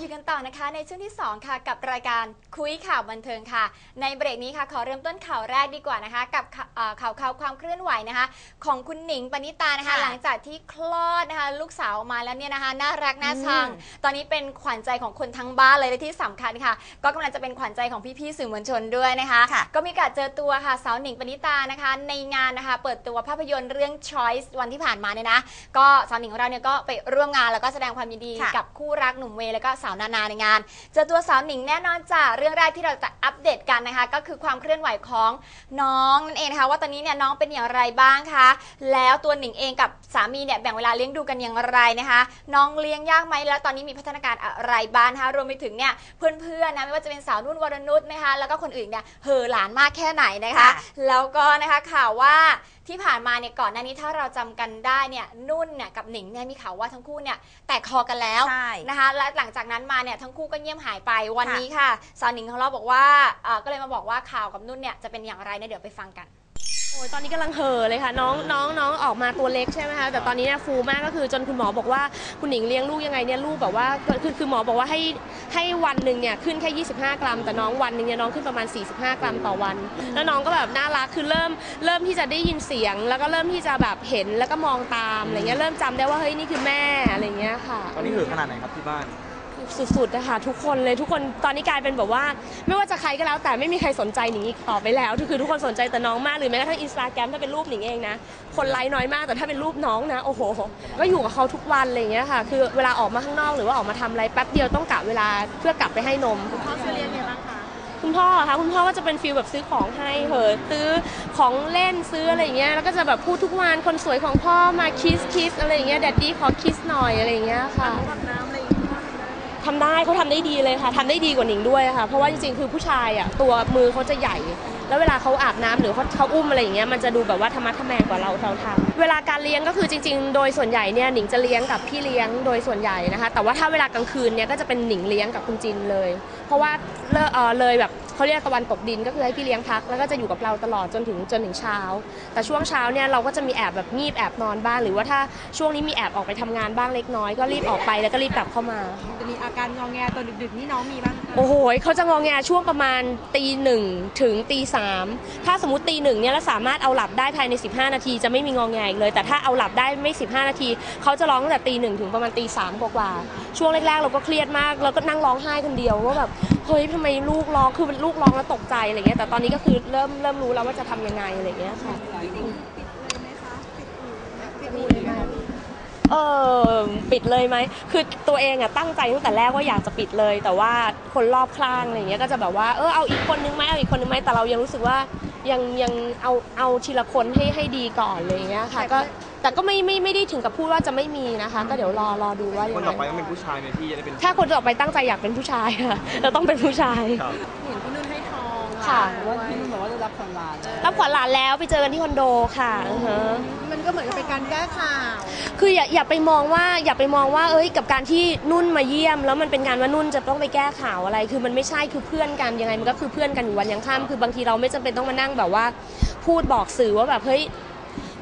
อยู่กันต่อนะคะ ในช่วงที่ 2 ค่ะ กับรายการคุยข่าวบันเทิงค่ะ ในเบรกนี้ค่ะ ขอเริ่มต้นข่าวแรกดีกว่านะคะ กับข่าเอ่อข่าวข่าวความเคลื่อนไหวนะคะ ของคุณหนิงปณิตานะคะค่ะหลังจากที่คลอดนะคะ ลูกสาวออกมาแล้วเนี่ยนะคะ น่ารักน่าชัง ตอนนี้เป็นขวัญใจของคนทั้งบ้านเลยและที่สำคัญค่ะ ก็กำลังจะเป็นขวัญใจของพี่ๆสื่อมวลชนด้วยนะคะค่ะก็มีการเจอตัวค่ะสาวหนิงปณิตานะคะ ในงานนะคะ เปิดตัวภาพยนตร์เรื่อง Choice วันที่ผ่านมาเนี่ยนะ ก็สาวหนิงของเราเนี่ยก็ไปร่วมงานแล้วก็แสดงความยินดีค่ะกับคู่รักหนุ่มเวย์แล้วก็สาวนานาในงาน เจอตัวสาวหนิงแน่นอนจ้ะเรื่องแรกที่เราจะอัปเดตกันนะคะ ก็คือความเคลื่อนไหวของน้องนั่นเองนะคะว่าตอนนี้เนี่ยน้องเป็นอย่างไรบ้างคะแล้วตัวหนิงเองกับสามีเนี่ยแบ่งเวลาเลี้ยงดูกันอย่างไรนะคะ น้องเลี้ยงยากไหมแล้วตอนนี้มีพัฒนาการอะไรบ้างนะคะรวมไปถึงเนี่ยเพื่อนๆนะไม่ว่าจะเป็นสาวนุ่นวรนุชนะคะแล้วก็คนอื่นเนี่ยเห่อหลานมากแค่ไหนนะคะค่ะแล้วก็นะคะข่าวว่า ที่ผ่านมาเนี่ยก่อนหน้านี้ถ้าเราจำกันได้เนี่ยนุ่นเนี่ยกับหนิงเนี่ยมีข่าวว่าทั้งคู่เนี่ยแตกคอกันแล้วใช่นะคะและหลังจากนั้นมาเนี่ยทั้งคู่ก็เงียบหายไปวันค่ะ นี้ค่ะสาวหนิงของเราบอกว่าเอ่อก็เลยมาบอกว่าข่าวกับนุ่นเนี่ยจะเป็นอย่างไรเนี่ยเดี๋ยวไปฟังกัน โอ้ยตอนนี้กำลังเห่อเลยค่ะ น้องน้องน้องออกมาตัวเล็กใช่ไหมคะแต่ตอนนี้เนี่ยฟูมากก็คือจนคุณหมอบอกว่าคุณหนิงเลี้ยงลูกยังไงเนี่ยลูกแบบว่าคือคือหมอบอกว่าให้ให้วันหนึ่งเนี่ยขึ้นแค่ 25 กรัม แต่น้องวันหนึ่งเนี่ยน้องขึ้นประมาณ 45 กรัมต่อวัน แล้วน้องก็แบบน่ารักคือเริ่มเริ่มที่จะได้ยินเสียง แล้วก็เริ่มที่จะแบบเห็นแล้วก็มองตามอะไรเงี้ยเริ่มจำได้ว่าเฮ้ยนี่คือแม่อะไรเงี้ยค่ะ ตอนนี้เหือขนาดไหนครับที่บ้าน สุดๆนะคะทุกคนเลยทุกคนตอนนี้กลายเป็นแบบว่า ไม่ว่าจะใครก็แล้วแต่ไม่มีใครสนใจหนิงอีกต่อไปแล้วคือทุกคนสนใจแต่น้องมากหรือแม้กระทั่งอินสตาแกรมถ้าเป็นรูปหนิงเองนะ คนไลค์น้อยมากแต่ถ้าเป็นรูปน้องนะ โอ้โห ก็อยู่กับเขาทุกวันอะไรอย่างเงี้ยค่ะ คือเวลาออกมาข้างนอกหรือว่าออกมาทำอะไรแป๊บเดียวต้องกะเวลาเพื่อกลับไปให้นม พ่อซื้อเลี้ยงไงบ้างคะคุณพ่อคะคุณพ่อก็จะเป็นฟีลแบบซื้อของให้เหอะซื้อของเล่นซื้ออะไรอย่างเงี้ยแล้วก็จะแบบพูดทุกวันคนสวยของพ่อมาคิสคิสอะไรอย่างเงี้ยแดดดี้ขอคิสหน่อยอะไรอย่างเงี้ยค่ะทำน้ำอะไรอย่างเงี้ย ทำได้เขาทำได้ดีเลยค่ะทำได้ดีกว่าหนิงด้วยค่ะ เพราะว่าจริงๆ คือผู้ชายอะตัวมือเขาจะใหญ่ แล้วเวลาเขาอาบน้ำหรือเขาเขาอุ้มอะไรอย่างเงี้ยมันจะดูแบบว่าธรรมะทแมงกว่าเราเราทำเวลาการเลี้ยงก็คือจริง ๆ โดยส่วนใหญ่เนี่ยหนิงจะเลี้ยงกับพี่เลี้ยงโดยส่วนใหญ่นะคะ แต่ว่าถ้าเวลากลางคืนเนี่ยก็จะเป็นหนิงเลี้ยงกับคุณจินเลย เพราะว่าเลอะเอ่อเลยแบบ เขาเรียกตะวันตกดินก็คือให้พี่เลี้ยงพักแล้วก็จะอยู่กับเราตลอดจนถึงจนถึงเช้า แต่ช่วงเช้าเนี่ยเราก็จะมีแอบแบบงีบแอบนอนบ้าง หรือว่าถ้าช่วงนี้มีแอบออกไปทำงานบ้างเล็กน้อย ก็รีบออกไปแล้วก็รีบกลับเข้ามา จะมีอาการงอแงตอนดึกๆนี่น้องมีบ้างคะโอ้โหเขาจะงองแงช่วงประมาณตีหนึ่งถึงตีสามถ้าสมมติตีหนึ่งเนี่ยแล้วสามารถเอาหลับได้ภายใน 15 นาที จะไม่มีงองแงอีกเลย แต่ถ้าเอาหลับได้ไม่ 15 นาที เขาจะร้องตั้งแต่ตีหนึ่งถึงประมาณตีสามกว่าๆช่วงแรกๆเราก็เครียดมากเราก็นั่งร้องไห้คนเดียวว่าแบบ เฮ้ยทำไมลูกร้องคือลูกร้องแล้วตกใจอะไรเงี้ยแต่ตอนนี้ก็คือเริ่มเริ่มรู้แล้วว่าจะทำยังไงอะไรเงี้ยค่ะ เออปิดเลยไหมคือตัวเองอะตั้งใจตั้งแต่แรกว่าอยากจะปิดเลย แต่ว่าคนรอบข้างอะไรเงี้ยก็จะแบบว่าเออเอาอีกคนนึงไหมเอาอีกคนนึงไหมแต่เรายังรู้สึกว่ายังยังเอาเอาทีละคนให้ให้ดีก่อนอะไรเงี้ยค่ะ ก็ แต่ก็ไม่ไม่ไม่ได้ถึงกับพูดว่าจะไม่มีนะคะ ก็เดี๋ยวรอรอดูว่าคยันงต่อไปไงต้องเป็นผู้ชายไหมพี่จะได้เป็นถ้าคนต่อไปตั้งใจอยากเป็นผู้ชายค่ะเราต้องเป็นผู้ชาย ครับ เห็นพี่นุ่นให้ทองค่ะ ว่าพี่นุ่นบอกว่าจะรับขวัญหลานรับขวัญหลานแล้วไปเจอกันที่คอนโดค่ะอือฮะ มันก็เหมือนกับเป็นการแก้ข่าว คืออย่าอย่าไปมองว่าอย่าไปมองว่าเอ้ยกับการที่นุ่นมาเยี่ยม แล้วมันเป็นการว่านุ่นจะต้องไปแก้ข่าวอะไร คือมันไม่ใช่คือเพื่อนกันยังไงมันก็คือเพื่อนกันอยู่วันยังค่ำคือบางทีเราไม่จำเป็นต้องมานั่งแบบว่า พูดบอกสื่อว่าแบบเฮ้ย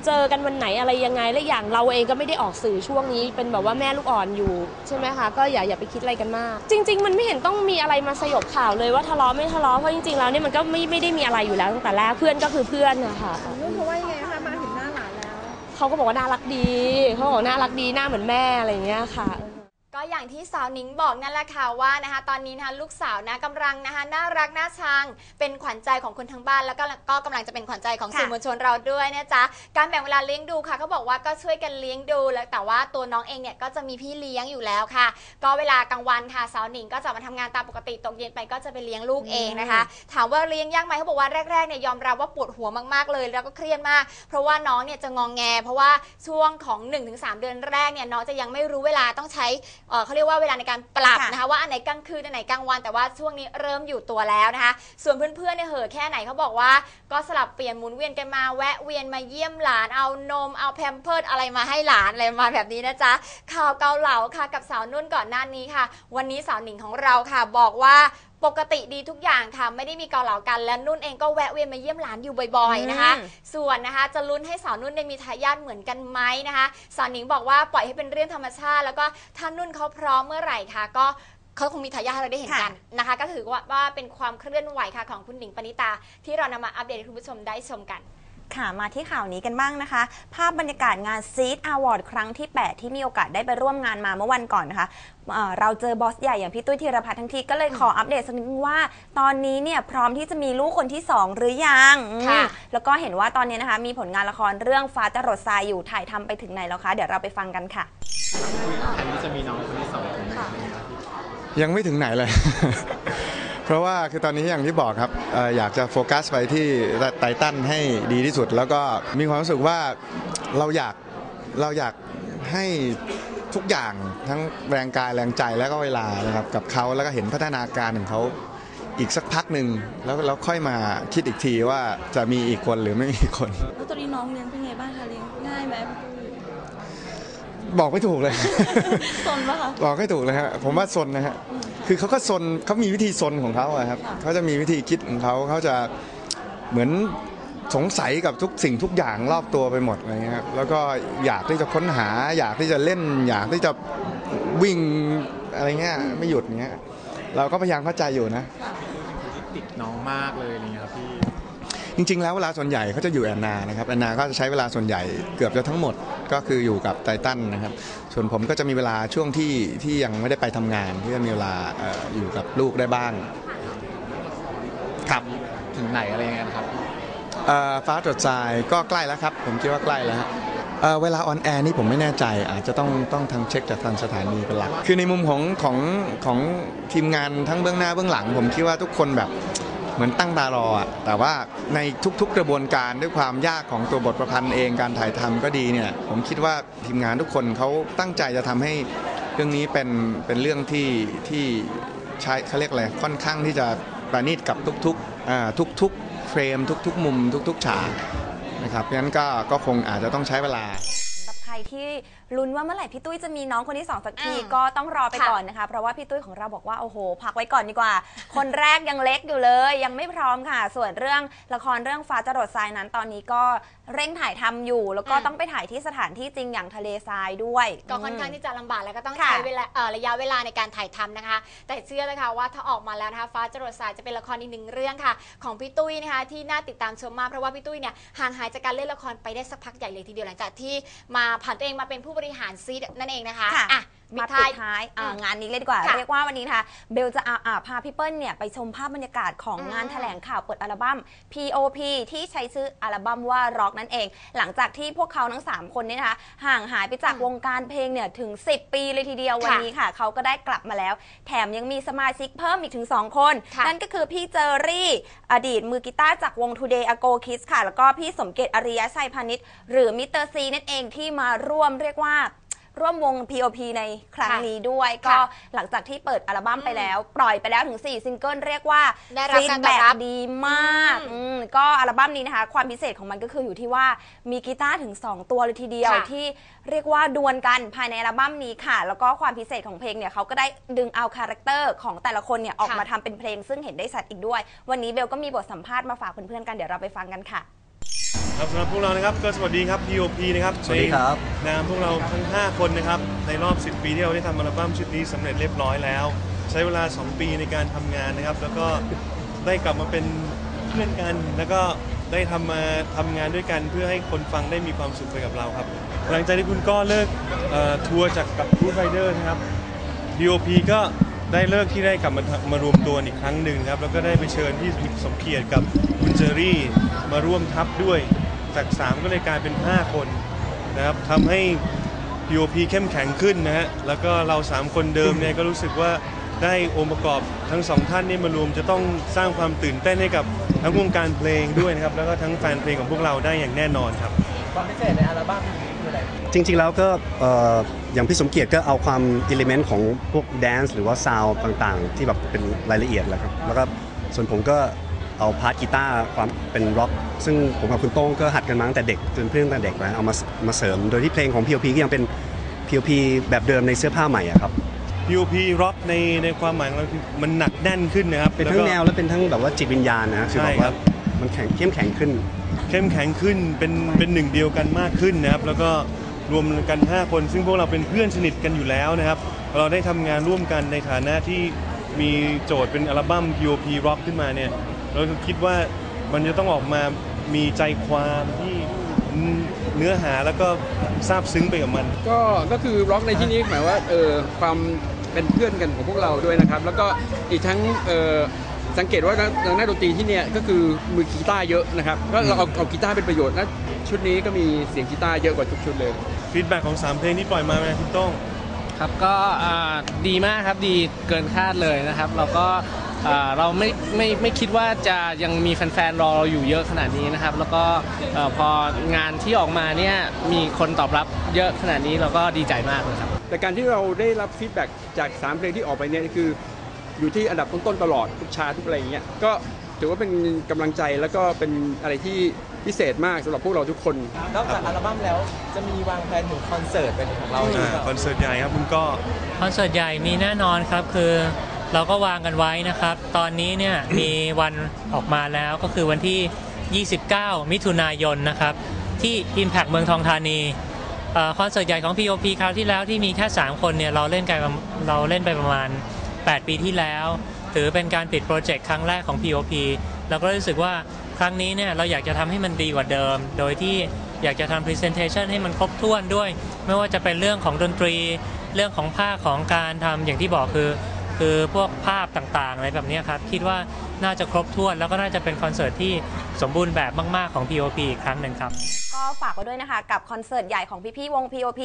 เจอกันวันไหนอะไรยังไง และอย่างเราเองก็ไม่ได้ออกสื่อช่วงนี้ เป็นแบบว่าแม่ลูกอ่อนอยู่ใช่ไหมคะ ก็อย่าอย่าไปคิดอะไรกันมาก จริง ๆ มันไม่เห็นต้องมีอะไรมาสยบข่าวเลยว่าทะเลาะไม่ทะเลาะ เพราะจริงๆ แล้วเนี่ยมันก็ไม่ไม่ได้มีอะไรอยู่แล้วตั้งแต่แรก เพื่อนก็คือเพื่อนนะคะนุ่นเพราะว่ายังไงคะมาถึงหน้าหลานแล้ว เขาก็บอกว่าน่ารักดี เขาบอกน่ารักดี หน้าเหมือนแม่อะไรอย่างเงี้ยค่ะ ก็อย่างที่สาวหนิงบอกนั่นแหละค่ะว่านะคะตอนนี้นะคะลูกสาวนะกำลังนะคะน่ารักน่าชัง เป็นขวัญใจของคนทั้งบ้านแล้วก็ก็กำลังจะเป็นขวัญใจของค่ะสื่อมวลชนเราด้วยนะจ๊ะการแบ่งเวลาเลี้ยงดูค่ะเขาบอกว่าก็ช่วยกันเลี้ยงดูแล้วแต่ว่าตัวน้องเองเนี่ยก็จะมีพี่เลี้ยงอยู่แล้วค่ะ ก็เวลากลางวันค่ะสาวหนิงก็จะมาทำงานตามปกติตกเย็นไปก็จะไปเลี้ยงลูกเองนะคะ ถามว่าเลี้ยงยากไหมเขาบอกว่าแรกๆเนี่ยยอมรับว่าปวดหัวมากๆเลย แล้วก็เครียดมาก เพราะว่าน้องเนี่ยจะงองแง เพราะว่าช่วงของ 1-3 เดือนแรกเนี่ยน้องจะยังไม่รู้เวลาต้องใช้เอ่อเขาเรียกว่าเวลาในการปรับค่ะนะคะว่าอันไหนกลางคืนอันไหนกลางวันแต่ว่าช่วงนี้เริ่มอยู่ตัวแล้วนะคะ ส่วนเพื่อนๆเนี่ยเหอะแค่ไหนเขาบอกว่าก็สลับเปลี่ยนหมุนเวียนกันมาแวะเวียนมาเยี่ยมหลานเอานมเอาแพมเพิร์ดอะไรมาให้หลานอะไรมาแบบนี้นะจ๊ะข่าวเกาเหลาค่ะกับสาวนุ่นก่อนหน้านี้ค่ะ วันนี้สาวหนิงของเราค่ะบอกว่า ปกติดีทุกอย่างค่ะ ไม่ได้มีเกาเหลากันและนุ่นเองก็แวะเวียนมาเยี่ยมหลานอยู่บ่อยๆนะคะ อืม ส่วนนะคะจะลุ้นให้สาวนุ่นได้มีทายาทเหมือนกันไหมนะคะสาวหนิงบอกว่าปล่อยให้เป็นเรื่องธรรมชาติ แล้วก็ถ้านุ่นเขาพร้อมเมื่อไหร่ค่ะ ก็เขาคงมีทายาทให้เราได้เห็นกันนะคะ ก็ถือว่าว่าเป็นความเคลื่อนไหวค่ะของคุณหนิงปณิตา ที่เรานำมาอัปเดตให้คุณผู้ชมได้ชมกัน ค่ะมาที่ข่าวนี้กันบ้างนะคะ ภาพบรรยากาศงานซีดอวอร์ดครั้งที่ 8 ที่มีโอกาสได้ไปร่วมงานมาเมื่อวันก่อนนะคะเอ่อเราเจอบอสใหญ่อย่างพี่ตุ้ยธีรพัฒน์ทั้งทีก็เลยขออัปเดตสักนิดนึงว่า ตอนนี้เนี่ยพร้อมที่จะมีลูกคนที่ 2 หรือยังอืมค่ะแล้วก็เห็นว่าตอนนี้นะคะ มีผลงานละครเรื่องฟ้าจรดทรายอยู่ถ่ายทำไปถึงไหนแล้วคะ เดี๋ยวเราไปฟังกันค่ะยังไม่ถึงไหนเลย เพราะว่าคือตอนนี้อย่างที่บอกครับเอ่ออยากจะโฟกัสไปที่ไททันให้ดีที่สุด แล้วก็มีความรู้สึกว่าเราอยากเราอยากให้ทุกอย่างทั้งแรงกายแรงใจแล้วก็เวลานะครับกับเขาแล้วก็เห็นพัฒนาการของเขาอีกสักพักหนึ่งแล้วเราค่อยมาคิดอีกทีว่าจะมีอีกคนหรือไม่มีอีกคนแล้วตอนนี้น้องเลี้ยงเป็นไงบ้างคะเลี้ยงง่ายไหมบอกไม่ถูกเลยสนปะคะบอกให้ถูกเลยฮะผมว่าซนนะฮะ คือเขาก็ซนเขามีวิธีซนของเขาอะครับเขาจะมีวิธีคิดของเขาเขาจะเหมือนสงสัยกับทุกสิ่งทุกอย่างรอบตัวไปหมดอะไรเงี้ยครับแล้วก็อยากที่จะค้นหา อยากที่จะเล่น อยากที่จะวิ่งอะไรเงี้ยไม่หยุดเงี้ยเราก็พยายามเข้าใจอยู่นะ ติดน้องมากเลยอะไรเงี้ยครับพี่ จริง ๆ แล้วเวลาส่วนใหญ่เขาจะอยู่แอนนานะครับแอนนาก็จะใช้เวลาส่วนใหญ่เกือบจะทั้งหมดก็คืออยู่กับไททันนะครับ ส่วนผมก็จะมีเวลาช่วงที่ที่ยังไม่ได้ไปทำงานที่จะมีเวลาเอ่ออยู่กับลูกได้บ้างครับ ถึงไหนอะไรยังไงนะครับ เอ่อฟ้าตรวจทรายก็ใกล้แล้วครับ ผมคิดว่าใกล้แล้วฮะเอ่อเวลาออนแอร์นี่ผมไม่แน่ใจ อาจจะต้องต้องทางเช็คจากทางสถานีเป็นหลัก คือในมุมของของของทีมงานทั้งเบื้องหน้าเบื้องหลัง ผมคิดว่าทุกคนแบบ เหมือนตั้งตารออะแต่ว่าในทุกๆกระบวนการด้วยความยากของตัวบทประพันธ์เองการถ่ายทำก็ดีเนี่ยผมคิดว่าทีมงานทุกคนเขาตั้งใจจะทำให้เรื่องนี้เป็นเป็นเรื่องที่ที่ใช้เขาเรียกอะไรค่อนข้างที่จะประณีตกับทุกๆทุกๆเฟรม ทุก ๆ มุม ทุก ๆ ฉากนะครับเพราะฉะนั้นก็ก็คงอาจจะต้องใช้เวลาสำหรับใครที่ ลุ้นว่าเมื่อไหร่พี่ตุ้ยจะมีน้องคนที่สองสักทีอืมก็ต้องรอไปค่ะก่อนนะคะ เพราะว่าพี่ตุ้ยของเราบอกว่าโอ้โหพักไว้ก่อนดีกว่า คนแรกยังเล็กอยู่เลย ยังไม่พร้อมค่ะ ส่วนเรื่องละครเรื่องฟ้าจรดทรายนั้นตอนนี้ก็เร่งถ่ายทำอยู่ แล้วก็อืม ต้องไปถ่ายที่สถานที่จริงอย่างทะเลทรายด้วย ก็ค่อนข้างที่จะลำบากแล้วก็ต้องค่ะใช้เวลาเอ่อระยะเวลาในการถ่ายทำนะคะ แต่เชื่อเลยค่ะว่าถ้าออกมาแล้วนะคะฟ้าจรดสายจะเป็นละครอีกหนึ่งเรื่องค่ะ ของพี่ตุ้ยนะคะที่น่าติดตามชมมากเพราะว่าพี่ตุ้ยเนี่ยห่างหายจากการเล่นละครไปได้สักพักใหญ่เลยทีเดียวหลังจากที่มาผ่านตัวเองมาเป็นผู้บริหารซีดนั่นเองนะคะค่ะ อะ มาปิดปิท้าดยท้ายอ่าอืมงานนี้เลยดีกว่า ค่ะเรียกว่าวันนี้นะคะเบลจะอาอ่าพาพี่เปิ้ลเนี่ยไปชมภาพบรรยากาศของอืมงานแถลงข่าวเปิดอัลบั้ม POP ที่ใช้ชื่ออัลบั้มว่า Rock นั่นเอง หลังจากที่พวกเขาทั้ง 3 คนเนี่ยนะคะห่างหายไปจากอืมวงการเพลงเนี่ยถึง 10 ปีเลยทีเดียวค่ะวันนี้ค่ะ เขาก็ได้กลับมาแล้ว แถมยังมีสมาชิกเพิ่มอีกถึง 2 คน ค่ะ นั่นก็คือพี่เจอรี่ อดีตมือกีตาร์จากวง Today a Go Kids ค่ะ แล้วก็พี่สมเกตอริยชัยพานิชหรือมิสเตอร์ซีนั่นเองที่มาร่วมเรียกว่า ร่วมวง POP ในครั้งค่ะนี้ด้วย ก็ค่ะหลังจากที่เปิดอัลบั้มไปแล้ว ปล่อยไปแล้วถึง 4 ซิงเกิลเรียกว่าได้รับการตอบรับฟีดแดีมากอืมอืมก็อัลบั้มนี้นะคะ ความพิเศษของมันก็คืออยู่ที่ว่ามีกีตาร์ถึง 2 ตัวเลยทีเดียวค่ะที่เรียกว่าดวลกันภายในอัลบั้มนี้ค่ะ แล้วก็ความพิเศษของเพลงเนี่ยเขาก็ได้ดึงเอาคาแรคเตอร์ของแต่ละคนเนี่ยออกค่ะ มาทำเป็นเพลงซึ่งเห็นได้ชัดอีกด้วย วันนี้เบลก็มีบทสัมภาษณ์มาฝากเพื่อนๆกันเดี๋ยวเราไปฟังกันค่ะ ค รับสำหรับพวกเรานะครับก็สวัสดีครับ POP นะครับสวัสดีครับ ในนามพวกเราทั้ง 5 คนนะครับ ในรอบ 10 ปีที่เราได้ทำอัลบั้มชุดนี้สำเร็จเรียบร้อยแล้ว ใช้เวลา 2 ปีในการทำงานนะครับ แล้วก็ได้กลับมาเป็นเพื่อนกัน แล้วก็ได้ทำมาทำงานด้วยกันเพื่อให้คนฟังได้มีความสุขไปกับเราครับ หลังจากที่คุณก็เลิกเอ่อทัวร์จากกับรู r ไรเดอร์นะครับ DOP ก็ได้เลิกที่ได้กลับมาทำมารวมตัวอีกครั้งหนึ่งครับ แล้วก็ได้ไปเชิญพี่สมเกียรติกับคุณเจอรี่มาร่วมทัพด้วย จาก 3 ก็เลยกลายเป็น 5 คนนะครับทำให้ DOP เข้มแข็งขึ้นนะฮะแล้วก็เรา 3 คนเดิมเนี่ยก็รู้สึกว่าได้องค์ประกอบทั้งสองท่านนี่มารวมจะต้องสร้างความตื่นเต้นให้กับทั้งวงการเพลงด้วยนะครับแล้วก็ทั้งแฟนเพลงของพวกเราได้อย่างแน่นอนครับ ความพิเศษในอัลบั้มนี้คืออะไรจริงๆแล้วก็เอ่ออย่างพี่สมเกียรติก็เอาความอิเลเมนต์ของพวกแดนซ์หรือว่าซาวต่างๆ ที่แบบเป็นรายละเอียดแหละครับแล้วก็ส่วนผมก็ เอาพาร์ทกีตาร์ความเป็นร็อกซึ่งผมกับคุณโต้งก็หัดกันมาตั้งแต่เด็กจนเพื่อนตั้งแต่เด็กแล้วเอามามาเสริมโดยที่เพลงของ P.O.P ก็ยังเป็น P.O.P แบบเดิมในเสื้อผ้าใหม่อะครับ POP Rock ในในความหมายของเราคือมันหนักแน่นขึ้นนะครับเป็นทั้งก็ แนวและเป็นทั้งแบบว่าจิตวิญญาณนะคือใช่แบบครัว่าบ มันแข็งเข้มแข็งขึ้น เข้มแข็งขึ้นเป็นเป็นหนึ่งเดียวกันมากขึ้นนะครับ แล้วก็รวมกัน 5 คน ซึ่งพวกเราเป็นเพื่อนสนิทกันอยู่แล้วนะครับ เราได้ทำงานร่วมกันในฐานะที่มีโจทย์เป็นอัลบั้ม POP Rock ขึ้นมาเนี่ย เราก็คิดว่ามันจะต้องออกมามีใจความที่เนื้อหาแล้วก็ซาบซึ้งไปกับมัน ก็ก็คือร็อกในที่นี้หมายว่าเออความเป็นเพื่อนกันของพวกเราด้วยนะครับ แล้วก็อีกทั้งเออสังเกตว่านักนักดนตรีที่เนี่ยก็คือมือกีตาร์เยอะนะครับก็เราเอาเอากีตาร์เป็นประโยชน์และชุดนี้ก็มีเสียงกีตาร์เยอะกว่าทุกชุดเลยฟีดแบ็ของ 3 เพลงที่ปล่อยมาเป็นไงพี่โต้ง ครับก็ดีมากครับดีเกินคาดเลยนะครับเราก็เราไม่ไม่ไม่คิดว่าจะยังมีแฟนๆรอเราอยู่เยอะขนาดนี้นะครับ แล้วก็พองานที่ออกมาเนี่ยมีคนตอบรับเยอะขนาดนี้เราก็ดีใจมากเลยครับแต่การที่เราได้รับฟีดแบ็กจาก3เพลงที่ออกไปเนี่ยคืออยู่ที่อันดับต้นๆตลอดทุกชาทุกอะไรอย่างเงี้ยก็ถือว่าเป็นกำลังใจแล้วก็เป็นอะไรที่ พิเศษมากสำหรับพวกเราทุกคน นอกจากอัลบั้มแล้วจะมีวางแผนถึงคอนเสิร์ตเป็นของเราอยู่หรือเปล่าคอนเสิร์ตใหญ่ครับคุณก็ คอนเสิร์ตใหญ่มีแน่นอนครับคือเราก็วางกันไว้นะครับ ตอนนี้เนี่ย มีวันออกมาแล้วก็คือวันที่ 29 มิถุนายนนะครับ ที่ Impact เมืองทองธานีเอ่อคอนเสิร์ตใหญ่ของ POP คราวที่แล้วที่มีแค่ 3 คนเนี่ย เราเล่นกันเราเล่นไปประมาณ 8 ปีที่แล้ว ถือเป็นการปิดโปรเจกต์ครั้งแรกของ POP เราก็รู้สึกว่าครั้งนี้เนี่ยเราอยากจะทำให้มันดีกว่าเดิม โดยที่อยากจะทำ Presentation ให้มันครบถ้วนด้วย ไม่ว่าจะเป็นเรื่องของดนตรี เรื่องของภาคของการทำอย่างที่บอกคือ คือพวกภาพต่างๆอะไรแบบนี้ครับ คิดว่าน่าจะครบถ้วนแล้วก็น่าจะเป็นคอนเสิร์ตที่สมบูรณ์แบบมาก ๆ ของ POP อีกครั้งหนึ่งครับก็ฝากไว้ด้วยนะคะ กับคอนเสิร์ตใหญ่ของพี่ๆวง POP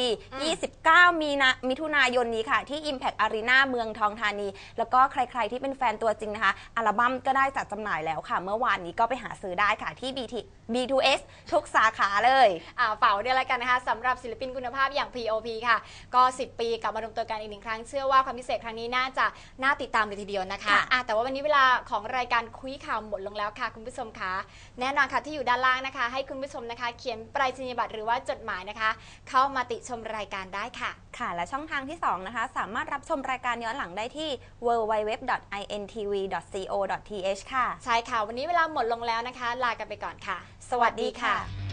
29 มีนามิถุนายนนี้ค่ะ ที่ Impact Arena เมืองทองธานี แล้วก็ใครๆที่เป็นแฟนตัวจริงนะคะ อัลบั้มก็ได้จัดจำหน่ายแล้วค่ะ เมื่อวานนี้ก็ไปหาซื้อได้ค่ะที่ BT B2S ทุกสาขาเลยอ่าฝากไว้ด้วยแล้วกันนะคะสำหรับศิลปินคุณภาพอย่าง POP ค่ะ ก็ 10 ปีกลับมารวมตัวกันอีกหนึ่งครั้งเชื่อว่าความพิเศษครั้งนี้น่าจะน่าติดตามเลยทีเดียวนะคะค่ะอะแต่ว่าวันนี้เวลาของรายการคุยข่าวหมดลงแล้วค่ะ คุณผู้ชมคะแน่นอนค่ะที่อยู่ด้านล่างนะคะ ให้คุณผู้ชมนะคะเขียนไปรษณียบัตรหรือว่าจดหมายนะคะ เข้ามาติชมรายการได้ค่ะ ค่ะ และช่องทางที่ 2 นะคะ สามารถรับชมรายการย้อนหลังได้ที่ www.intv.co.th ค่ะ ใช่ค่ะ วันนี้เวลาหมดลงแล้วนะคะ ลากันไปก่อนค่ะ สวัสดีค่ะ